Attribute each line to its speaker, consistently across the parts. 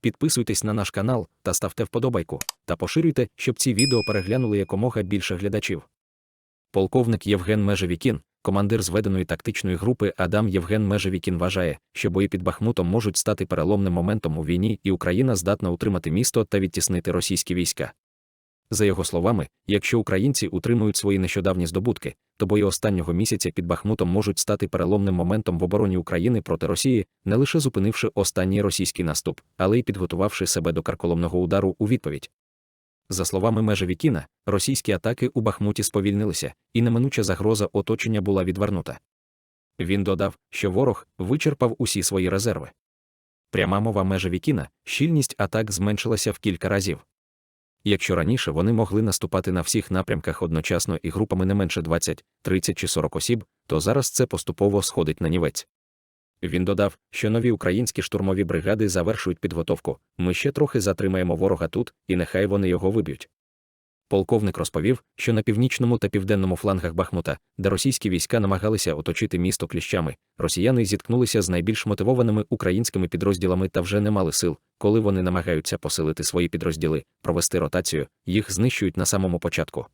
Speaker 1: підписуйтесь на наш канал та ставте вподобайку, та поширюйте, щоб ці відео переглянули якомога більше глядачів. Полковник Євген Межевікін, командир зведеної тактичної групи Адам Євген Межевікін вважає, що бої під Бахмутом можуть стати переломним моментом у війні, і Україна здатна утримати місто та відтіснити російські війська. За його словами, якщо українці утримують свої нещодавні здобутки, то бої останнього місяця під Бахмутом можуть стати переломним моментом в обороні України проти Росії, не лише зупинивши останній російський наступ, але й підготувавши себе до карколомного удару у відповідь. За словами Межевікіна, російські атаки у Бахмуті сповільнилися, і неминуча загроза оточення була відвернута. Він додав, що ворог вичерпав усі свої резерви. Пряма мова Межевікіна, щільність атак зменшилася в кілька разів. Якщо раніше вони могли наступати на всіх напрямках одночасно і групами не менше 20, 30 чи 40 осіб, то зараз це поступово сходить на нівець. Він додав, що нові українські штурмові бригади завершують підготовку. Ми ще трохи затримаємо ворога тут, і нехай вони його виб'ють. Полковник розповів, що на північному та південному флангах Бахмута, де російські війська намагалися оточити місто кліщами, росіяни зіткнулися з найбільш мотивованими українськими підрозділами та вже не мали сил, коли вони намагаються посилити свої підрозділи, провести ротацію, їх знищують на самому початку.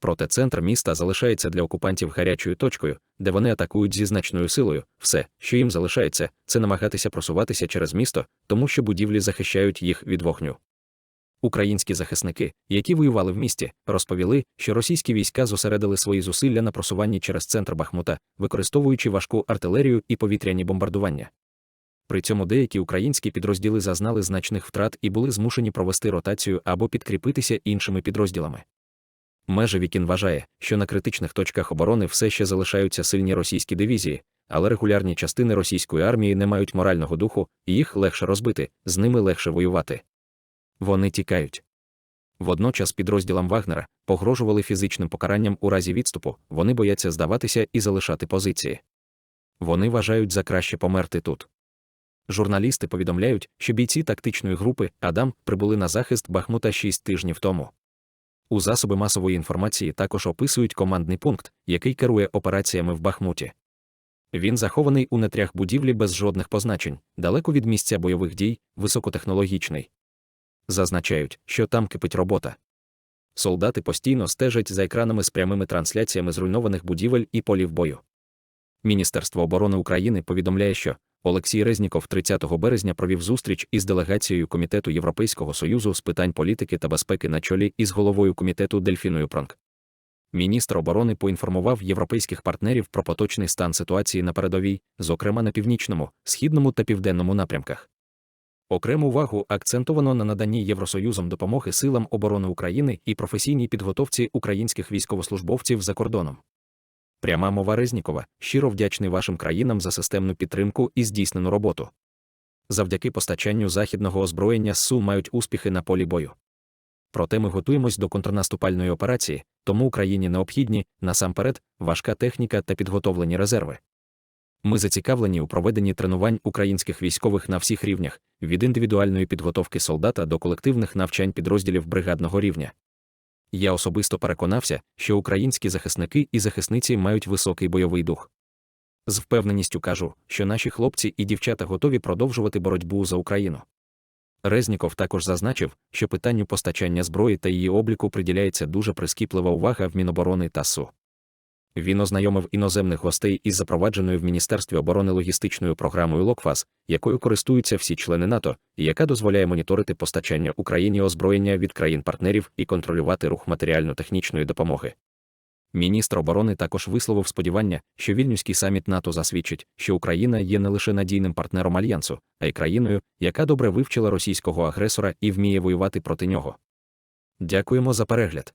Speaker 1: Проте центр міста залишається для окупантів гарячою точкою, де вони атакують зі значною силою. Все, що їм залишається, це намагатися просуватися через місто, тому що будівлі захищають їх від вогню. Українські захисники, які воювали в місті, розповіли, що російські війська зосередили свої зусилля на просуванні через центр Бахмута, використовуючи важку артилерію і повітряні бомбардування. При цьому деякі українські підрозділи зазнали значних втрат і були змушені провести ротацію або підкріпитися іншими підрозділами. Межевікін вважає, що на критичних точках оборони все ще залишаються сильні російські дивізії, але регулярні частини російської армії не мають морального духу, і їх легше розбити, з ними легше воювати. Вони тікають. Водночас підрозділам Вагнера погрожували фізичним покаранням у разі відступу, вони бояться здаватися і залишати позиції. Вони вважають за краще померти тут. Журналісти повідомляють, що бійці тактичної групи Адам прибули на захист Бахмута 6 тижнів тому. У засоби масової інформації також описують командний пункт, який керує операціями в Бахмуті. Він захований у нетрях будівлі без жодних позначень, далеко від місця бойових дій, високотехнологічний. Зазначають, що там кипить робота. Солдати постійно стежать за екранами з прямими трансляціями зруйнованих будівель і полів бою. Міністерство оборони України повідомляє, що Олексій Резніков 30 березня провів зустріч із делегацією Комітету Європейського Союзу з питань політики та безпеки на чолі із головою комітету Дельфіною Пронк. Міністр оборони поінформував європейських партнерів про поточний стан ситуації на передовій, зокрема на північному, східному та південному напрямках. Окрему увагу акцентовано на наданні Євросоюзом допомоги силам оборони України і професійній підготовці українських військовослужбовців за кордоном. Пряма мова Резнікова щиро вдячний вашим країнам за системну підтримку і здійснену роботу. Завдяки постачанню західного озброєння СУ мають успіхи на полі бою. Проте ми готуємось до контрнаступальної операції, тому Україні необхідні, насамперед, важка техніка та підготовлені резерви. Ми зацікавлені у проведенні тренувань українських військових на всіх рівнях, від індивідуальної підготовки солдата до колективних навчань підрозділів бригадного рівня. Я особисто переконався, що українські захисники і захисниці мають високий бойовий дух. З впевненістю кажу, що наші хлопці і дівчата готові продовжувати боротьбу за Україну. Резніков також зазначив, що питанню постачання зброї та її обліку приділяється дуже прискіплива увага в Міноборони та СУ. Він ознайомив іноземних гостей із запровадженою в Міністерстві оборони логістичною програмою Локфас, якою користуються всі члени НАТО, і яка дозволяє моніторити постачання Україні озброєння від країн-партнерів і контролювати рух матеріально-технічної допомоги. Міністр оборони також висловив сподівання, що вільнюський саміт НАТО засвідчить, що Україна є не лише надійним партнером альянсу, а й країною, яка добре вивчила російського агресора і вміє воювати проти нього. Дякуємо за перегляд.